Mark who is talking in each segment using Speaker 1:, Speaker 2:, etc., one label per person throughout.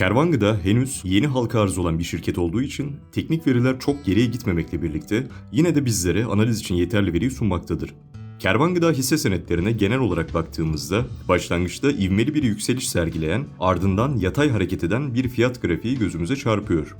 Speaker 1: Kervan Gıda henüz yeni halka arz olan bir şirket olduğu için teknik veriler çok geriye gitmemekle birlikte yine de bizlere analiz için yeterli veriyi sunmaktadır. Kervan Gıda hisse senetlerine genel olarak baktığımızda başlangıçta ivmeli bir yükseliş sergileyen ardından yatay hareket eden bir fiyat grafiği gözümüze çarpıyor.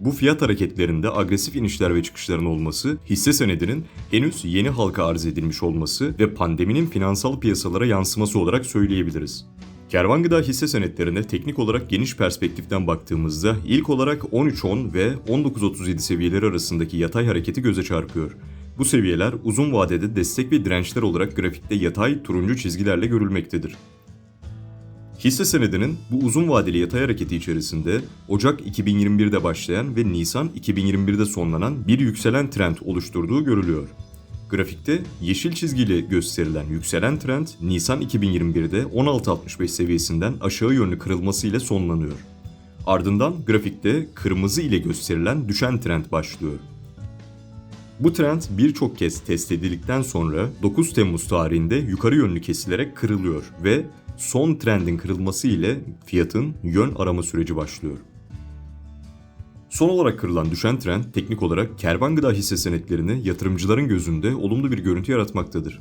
Speaker 1: Bu fiyat hareketlerinde agresif inişler ve çıkışların olması, hisse senedinin henüz yeni halka arz edilmiş olması ve pandeminin finansal piyasalara yansıması olarak söyleyebiliriz. Kervan Gıda hisse senetlerine teknik olarak geniş perspektiften baktığımızda ilk olarak 13.10 ve 19.37 seviyeleri arasındaki yatay hareketi göze çarpıyor. Bu seviyeler uzun vadede destek ve dirençler olarak grafikte yatay turuncu çizgilerle görülmektedir. Hisse senedinin bu uzun vadeli yatay hareketi içerisinde Ocak 2021'de başlayan ve Nisan 2021'de sonlanan bir yükselen trend oluşturduğu görülüyor. Grafikte yeşil çizgiyle gösterilen yükselen trend Nisan 2021'de 16.65 seviyesinden aşağı yönlü kırılması ile sonlanıyor. Ardından grafikte kırmızı ile gösterilen düşen trend başlıyor. Bu trend birçok kez test edildikten sonra 9 Temmuz tarihinde yukarı yönlü kesilerek kırılıyor ve son trendin kırılması ile fiyatın yön arama süreci başlıyor. Son olarak kırılan düşen trend teknik olarak kervan gıda hisse senetlerini yatırımcıların gözünde olumlu bir görüntü yaratmaktadır.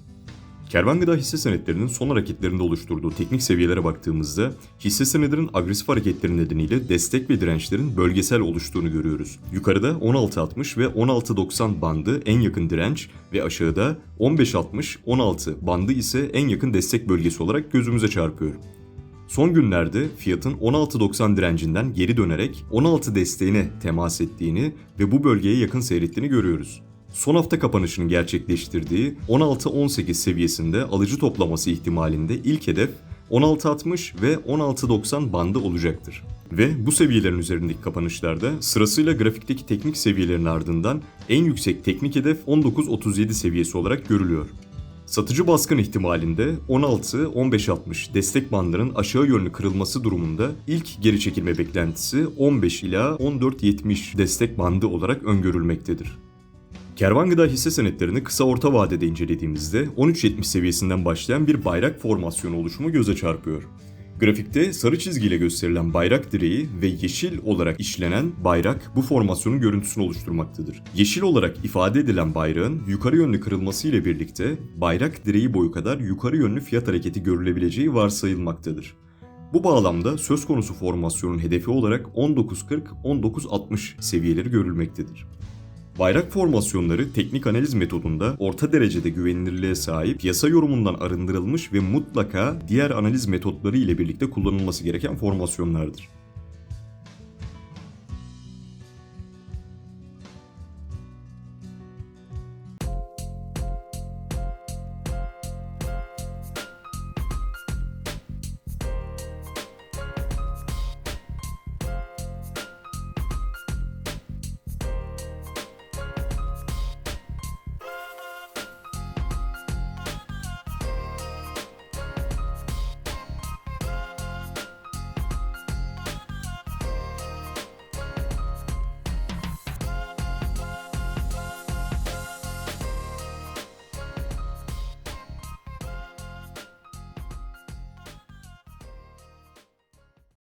Speaker 1: Kervan gıda hisse senetlerinin son hareketlerinde oluşturduğu teknik seviyelere baktığımızda hisse senedinin agresif hareketleri nedeniyle destek ve dirençlerin bölgesel oluştuğunu görüyoruz. Yukarıda 16.60 ve 16.90 bandı en yakın direnç ve aşağıda 15.60-16 bandı ise en yakın destek bölgesi olarak gözümüze çarpıyor. Son günlerde fiyatın 16.90 direncinden geri dönerek 16 desteğine temas ettiğini ve bu bölgeye yakın seyrettiğini görüyoruz. Son hafta kapanışının gerçekleştirdiği 16-18 seviyesinde alıcı toplaması ihtimalinde ilk hedef 16.60 ve 16.90 bandı olacaktır. Ve bu seviyelerin üzerindeki kapanışlarda sırasıyla grafikteki teknik seviyelerin ardından en yüksek teknik hedef 19.37 seviyesi olarak görülüyor. Satıcı baskın ihtimalinde 16-15-60 destek bandının aşağı yönlü kırılması durumunda ilk geri çekilme beklentisi 15 ila 14-70 destek bandı olarak öngörülmektedir. Kervan gıda hisse senetlerini kısa orta vadede incelediğimizde 13.70 seviyesinden başlayan bir bayrak formasyonu oluşumu göze çarpıyor. Grafikte sarı çizgiyle gösterilen bayrak direği ve yeşil olarak işlenen bayrak bu formasyonun görüntüsünü oluşturmaktadır. Yeşil olarak ifade edilen bayrağın yukarı yönlü kırılması ile birlikte bayrak direği boyu kadar yukarı yönlü fiyat hareketi görülebileceği varsayılmaktadır. Bu bağlamda söz konusu formasyonun hedefi olarak 19.40-19.60 seviyeleri görülmektedir. Bayrak formasyonları teknik analiz metodunda orta derecede güvenilirliğe sahip, piyasa yorumundan arındırılmış ve mutlaka diğer analiz metotları ile birlikte kullanılması gereken formasyonlardır.